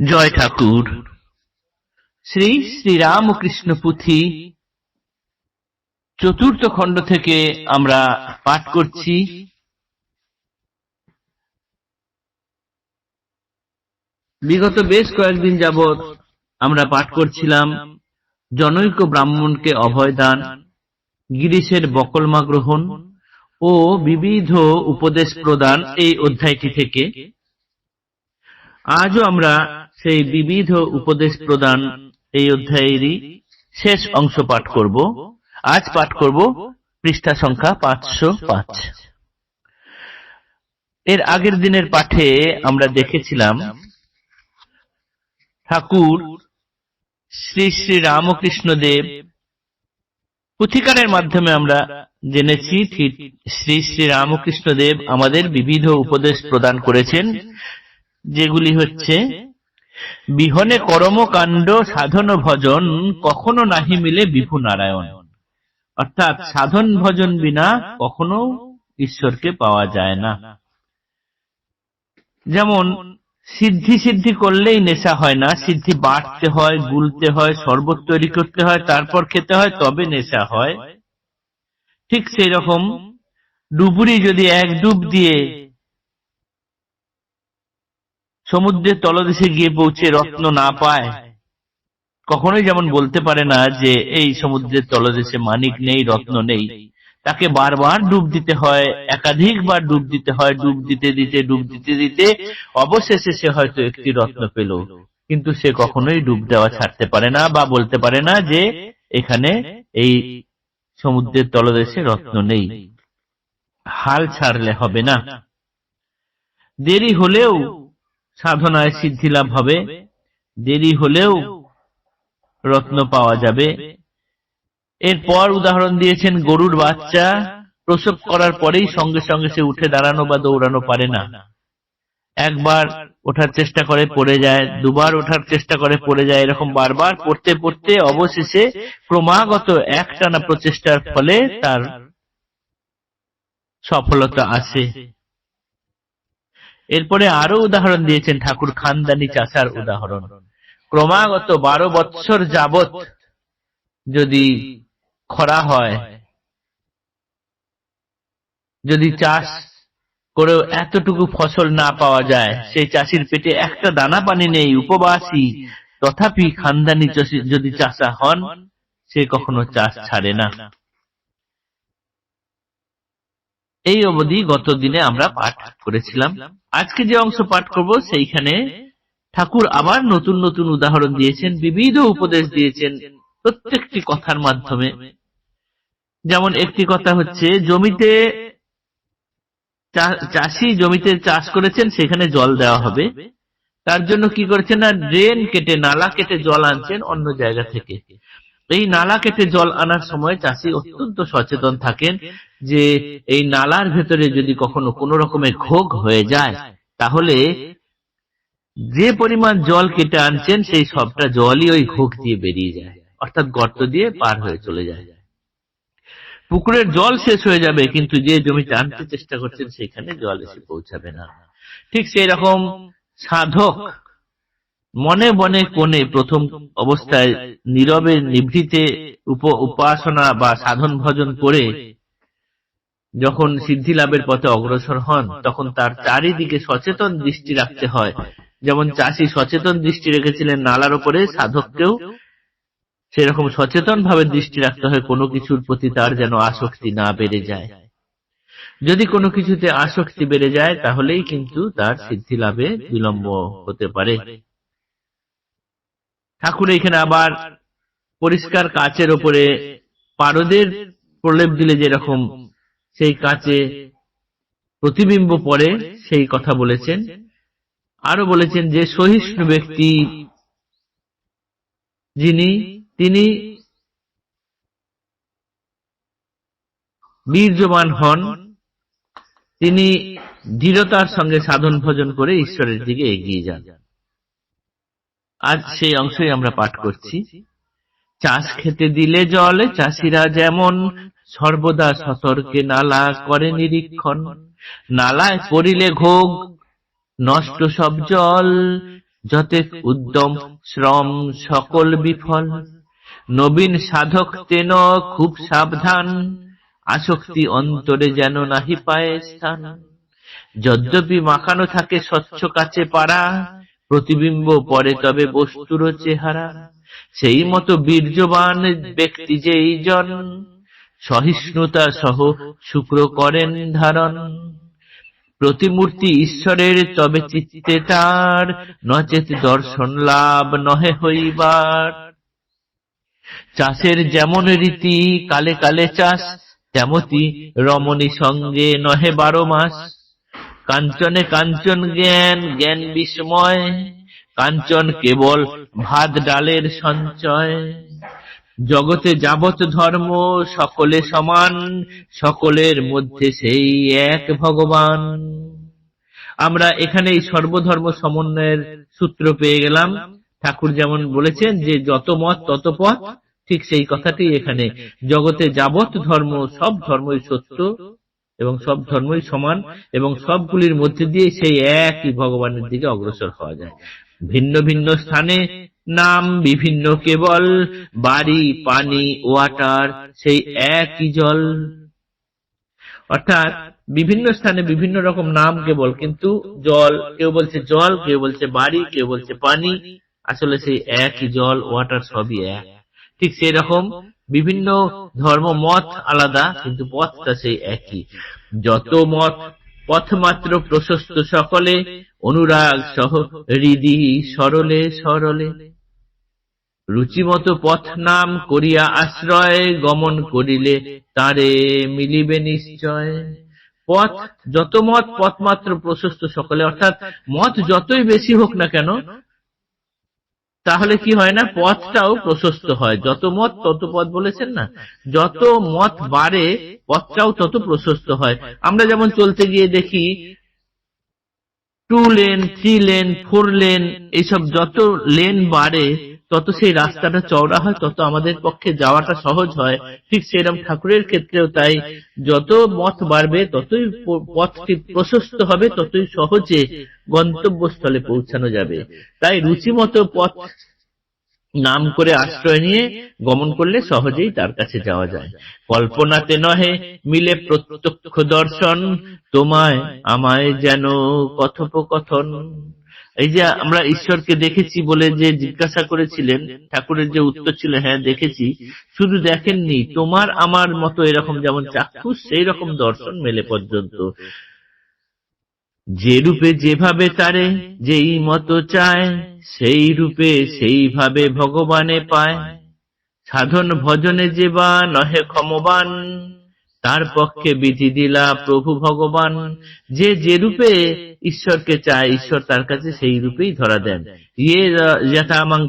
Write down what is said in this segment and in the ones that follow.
জয় ঠাকুর। শ্রী শ্রীরামকৃষ্ণ পুঁথি চতুর্থ খণ্ড থেকে আমরা পাঠ করছি। বিগত বেশ কয়েকদিন যাবৎ আমরা পাঠ করছিলাম জনৈক ব্রাহ্মণকে অভয় দান গিরিশের বকলমা গ্রহণ ও বিবিধ উপদেশ প্রদান এই অধ্যায়টি থেকে। আজও আমরা সেই বিবিধ উপদেশ প্রদান এই অধ্যায়েরই শেষ অংশ পাঠ করব। আজ পাঠ করব পৃষ্ঠা সংখ্যা পাঁচশো পাঁচ। এর আগের দিনের পাঠে আমরা দেখেছিলাম ঠাকুর শ্রী শ্রী রামকৃষ্ণ দেব পুথিকারের মাধ্যমে আমরা জেনেছি শ্রী শ্রী রামকৃষ্ণ দেব আমাদের বিবিধ উপদেশ প্রদান করেছেন। যেগুলি হচ্ছে, বিহনে কর্মকাণ্ড সাধন ভজন কখনো নাহি মিলে বিভু নারায়ণ। অর্থাৎ সাধন, ভজন বিনা কখনো ঈশ্বরকে পাওয়া যায় না। যেমন, সিদ্ধি সিদ্ধি করলেই নেশা হয় না, সিদ্ধি বাড়তে হয়, গুলতে হয়, শরবত তৈরি করতে হয়, তারপর খেতে হয়, তবে নেশা হয়। ঠিক সেই রকম ডুবুরি যদি এক ডুব দিয়ে সমুদ্রের তলদেশে গিয়ে পৌঁছে রত্ন না পায়। কখনোই যেমন বলতে পারে না যে এই সমুদ্রের তলদেশে মানিক নেই রত্ন নেই। তাকে বারবার ডুব দিতে হয় একাধিকবার ডুব দিতে হয় ডুব দিতে দিতে ডুব দিতে দিতে। অবশেষে সে হয়তো একটি রত্ন পেল। কিন্তু সে কখনোই ডুব দেওয়া ছাড়তে পারে না বা বলতে পারে না যে এখানে এই সমুদ্রের তলদেশে রত্ন নেই। হাল ছাড়লে হবে না। দেরি হলেও সাধনায় সিদ্ধি লাভ হবে। দেরি হলেও রত্ন পাওয়া যাবে। এরপর উদাহরণ দিয়েছেন গরুর বাচ্চা। প্রসব করার পরেই সঙ্গে সঙ্গে সে উঠে দাঁড়ানো বা দৌড়ানো পারে না। একবার ওঠার চেষ্টা করে পড়ে যায় দুবার ওঠার চেষ্টা করে পড়ে যায় এরকম বারবার পড়তে পড়তে অবশেষে ক্রমাগত একটানা প্রচেষ্টার ফলে তার সফলতা আসে। এরপরে আরও উদাহরণ দিয়েছেন ঠাকুর খানদানি চাষার উদাহরণ। ক্রমাগত বারো বৎসর যাবত যদি খরা হয়, যদি চাষ করেও এতটুকু ফসল না পাওয়া যায়, সেই চাষির পেটে একটা দানা পানি নেই, উপবাসী। তথাপি খানদানি যদি চাষা হন, সে কখনো চাষ ছাড়ে না। এই অবধি গত দিনে আমরা পাঠ করেছিলাম। আজকে যে অংশ পাঠ করব সেইখানে ঠাকুর আবার নতুন নতুন উদাহরণ দিয়েছেন, বিবিধ উপদেশ দিয়েছেন প্রত্যেকটি কথার মাধ্যমে। যেমন একটি কথা হচ্ছে, জমিতে চাষি জমিতে চাষ করেছেন, সেখানে জল দেওয়া হবে। তার জন্য কি করেছেন না, ড্রেন কেটে, নালা কেটে জল আনছেন অন্য জায়গা থেকে। এই নালা কেটে জল আনার সময় চাষি অত্যন্ত সচেতন থাকেন যে এই নালার ভেতরে যদি কখনো কোনো রকমের ঘোগ হয়ে যায়, তাহলে যে পরিমাণ জল কেটে আনছেন, সেই সবটা জলই ওই ঘোগ দিয়ে বেরিয়ে যায়, অর্থাৎ গর্ত দিয়ে পার হয়ে চলে যায়। পুকুরের জল শেষ হয়ে যাবে, কিন্তু যে জমিতে আনতে চেষ্টা করছেন, সেখানে জল এসে পৌঁছাবে না। ঠিক সেই রকম সাধক মনে মনে কোণে প্রথম অবস্থায় নীরবে নিভৃতে উপাসনা বা সাধন ভজন করে যখন সিদ্ধি লাভের পথে অগ্রসর হন, তখন তার চারিদিকে সচেতন দৃষ্টি রাখতে হয়। যেমন চাষি সচেতন দৃষ্টি রেখেছিলেন, নালার উপরে সাধককেও সেরকম সচেতন ভাবে দৃষ্টি রাখতে হয়, কোনো কিছুর প্রতি তার যেন আসক্তি না বেড়ে যায়। যদি কোনো কিছুতে আসক্তি বেড়ে যায়, তাহলেই কিন্তু তার সিদ্ধি লাভে বিলম্ব হতে পারে। ঠাকুর এখানে আবার পরিষ্কার কাচের ওপরে পারদের প্রলেপ দিলে যেরকম সেই কাচে প্রতিবিম্ব পড়ে সেই কথা বলেছেন। আরও বলেছেন যে সহিষ্ণু ব্যক্তি যিনি, তিনি বীর্যবান হন, তিনি দৃঢ়তার সঙ্গে সাধন ভজন করে ঈশ্বরের দিকে এগিয়ে যান। আজ সেই অংশই আমরা পাঠ করছি। চাষ খেতে দিলে জল চাষিরা যেমন সর্বদা সতর্কে নালা করে নিরীক্ষণ। নালায় পড়িলে ঘোগ নষ্ট সব জল যতেক উদ্যম শ্রম সকল বিফল। নবীন সাধক তেন খুব সাবধান। আসক্তি অন্তরে যেন নাহি পায় স্থান। যদ্যপি মাখানো থাকে স্বচ্ছ কাছে পাড়া প্রতিবিম্ব পরে তবে বস্তুর চেহারা। সেই মতো বীর্যবান ব্যক্তি যে এই জন, সহিষ্ণুতা সহ শুক্র করেন ধারণ। প্রতিমূর্তি ঈশ্বরের, তবে চিত্তে তার নচেত দর্শন লাভ নহে হইবার। চাষের যেমন রীতি, কালে কালে চাষ, তেমতি রমণী সঙ্গে নহে বারো মাস। কাঞ্চনে কাঞ্চন জ্ঞান জ্ঞান বিস্ময়। কাঞ্চন কেবল ভাত ডালের সঞ্চয়। জগতে যাবত ধর্ম সকলে সমান, সকলের মধ্যে সেই এক ভগবান। আমরা এখানে এই সর্বধর্ম সমন্বয়ের সূত্র পেয়ে গেলাম। ঠাকুর যেমন বলেছেন যে যত মত, তত পথ, ঠিক সেই কথাটি এখানে। জগতে যাবত ধর্ম, সব ধর্মই সত্য। এবং সব ধর্মই সমান এবং সবগুলির মধ্যে দিয়ে সেই একই ভগবানের দিকে অগ্রসর হওয়া যায়। ভিন্ন ভিন্ন স্থানে নাম বিভিন্ন কেবল বাড়ি পানি ওয়াটার সেই একই জল। অর্থাৎ বিভিন্ন স্থানে বিভিন্ন রকম নাম কেবল কিন্তু জল কেউ বলছে জল কেউ বলছে বাড়ি কেউ বলছে পানি। আসলে সেই একই জল ওয়াটার সবই এক। ঠিক সেই রকম বিভিন্ন ধর্ম মত আলাদা, কিন্তু পথটা সেই একই। যত মত পথ মাত্র প্রশস্ত সকলে, অনুরাগ সহ হৃদি সরলে সরলে। রুচিমতো পথ নাম করিয়া আশ্রয় গমন করিলে তারে মিলিবে নিশ্চয়। পথ, যত মত পথ মাত্র প্রশস্ত সকলে, অর্থাৎ মত যতই বেশি হোক না কেন তাহলে কি হয় না, পথটাও প্রশস্ত হয়। যত মত, তত পথ বলেছেন না? যত মত বাড়ে, পথটাও তত প্রশস্ত হয়। আমরা যেমন চলতে গিয়ে দেখি two lane three lane four lane এইসব যত লেন বাড়ে তত সেই রাস্তাটা চওড়া হয়, তত আমাদের পক্ষে যাওয়াটা সহজ হয়। ঠিক সেরকম ঠাকুরের ক্ষেত্রেও তাই। যত মত বাড়বে, ততই পথটি প্রশস্ত হবে, ততই সহজে গন্তব্যস্থলে পৌঁছানো যাবে। তাই রুচিমতো পথ নাম করে আশ্রয় নিয়ে গমন করলে সহজেই তার কাছে যাওয়া যায়। কল্পনাতে নহে, মিলে প্রত্যক্ষ দর্শন, তোমায় আমায় যেন কথোপকথন। এই যে আমরা ঈশ্বরকে দেখেছি বলে যে জিজ্ঞাসা করেছিলেন, ঠাকুরের যে উত্তর ছিল হ্যাঁ দেখেছি। শুধু দেখেননি, তোমার আমার মতো এরকম যেমন চাক্ষুষ, সেই রকম দর্শন মেলে পর্যন্ত। যে রূপে যেভাবে তারে, যেই মতো চায়, সেই রূপে সেইভাবে ভগবানে পায়। সাধন ভজনে যে বা নহে ক্ষমবান তার পক্ষে বিধি দিলা প্রভু ভগবান। যে যে রূপে ঈশ্বরকে চায়, ঈশ্বর তার কাছে সেই রূপেই ধরা দেন। ইয়ে যথামাং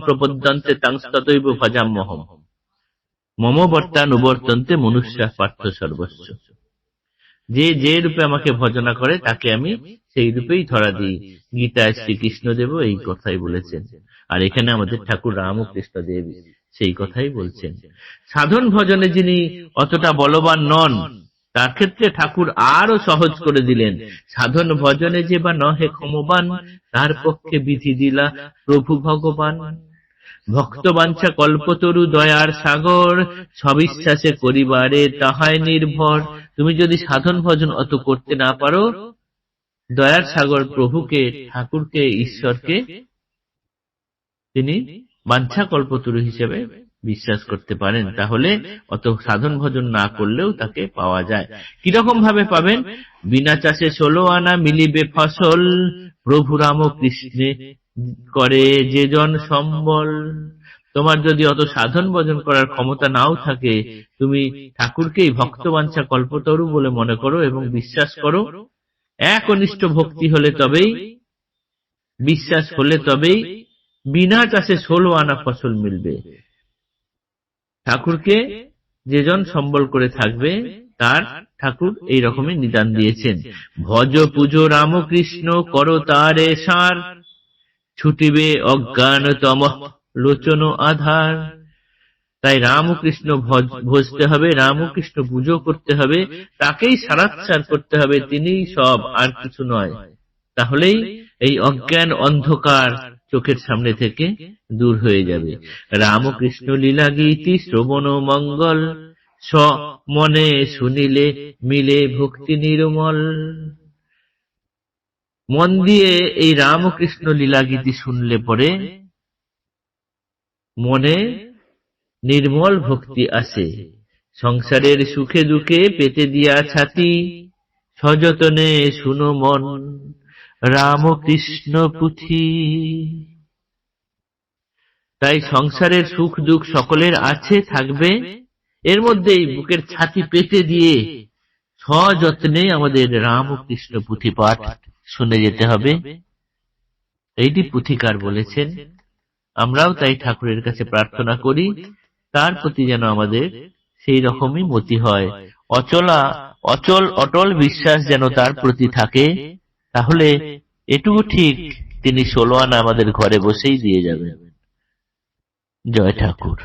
মনুষ্য পার্থ সর্বস্ব। যে যে রূপে আমাকে ভজনা করে, তাকে আমি সেই রূপেই ধরা দিই। গীতায় শ্রীকৃষ্ণদেব এই কথাই বলেছেন। আর এখানে আমাদের ঠাকুর রাম ও কৃষ্ণদেব সেই কথাই বলছেন। সাধন ভজনে যিনি অতটা বলবান নন, তার ক্ষেত্রে ঠাকুর আরও সহজ করে দিলেন। সাধন ভজনে যে বা নহে ক্ষমবান, তার পক্ষে বিধি দিলা প্রভু ভগবান। ভক্ত বাঞ্ছা কল্পতরু দয়ার সাগর, সবিশ্বাসে করিবারে তাহায় নির্ভর। তুমি যদি সাধন ভজন অত করতে না পারো, দয়ার সাগর প্রভুকে, ঠাকুরকে, ঈশ্বরকে, তিনি বাঞ্ছা কল্পতরু হিসেবে বিশ্বাস করতে পারেন, তাহলে অত সাধন ভজন না করলেও তাকে পাওয়া যায়। কীরকম ভাবে পাবেন? বিনা চাষে ষোলো আনা মিলিবে ফসল, প্রভু রাম কৃষ্ণে করে যে জন সম্বল। তোমার যদি অত সাধন ভজন করার ক্ষমতা নাও থাকে, তুমি ঠাকুরকেই ভক্তবাঞ্ছা কল্পতরু বলে মনে করো এবং বিশ্বাস করো। একনিষ্ঠ ভক্তি হলে তবেই, বিশ্বাস হলে তবেই বিনা চাষে ষোলো আনা ফসল মিলবে। ঠাকুরকে যেজন সম্বল করে থাকবে, তার ঠাকুর এই রকমই নিদান দিয়েছেন। ভজ পুজো রামকৃষ্ণ করো তারে সার, ছুটিবে অজ্ঞানতম লোচন আধার। তাই রামকৃষ্ণ ভজতে হবে, রামকৃষ্ণ পুজো করতে হবে, তাকেই সারাৎসার করতে হবে তিনি সব, আর কিছু নয়। তাহলেই এই অজ্ঞান অন্ধকার চোখের সামনে থেকে দূর হয়ে যাবে। রামকৃষ্ণ লীলা গীতি শ্রবণ মঙ্গল স মনে শুনিলে মিলে ভক্তি নির্মল। মন দিয়ে এই রামকৃষ্ণ লীলা গীতি শুনলে পরে মনে নির্মল ভক্তি আসে। সংসারের সুখে দুঃখে পেতে দিয়া ছাতি, সযতনে শুনো মন। রামকৃষ্ণ পুঁথি। তাই সংসারের সুখ দুঃখ সকলের আছে, থাকবে। এর মধ্যেই বুকের ছাতি পেতে দিয়ে সযত্নে আমাদের রামকৃষ্ণ পুঁথি পাঠ শুনে যেতে হবে। এইটি পুঁথিকার বলেছেন। আমরাও তাই ঠাকুরের কাছে প্রার্থনা করি, তার প্রতি যেন আমাদের সেই রকমই মতি হয়। অচলা, অচল, অটল বিশ্বাস যেন তার প্রতি থাকে। তাহলে এটুকু ঠিক তিনি ষোলো আনা আমাদের ঘরে বসেই দিয়ে যাবেন। জয় ঠাকুর।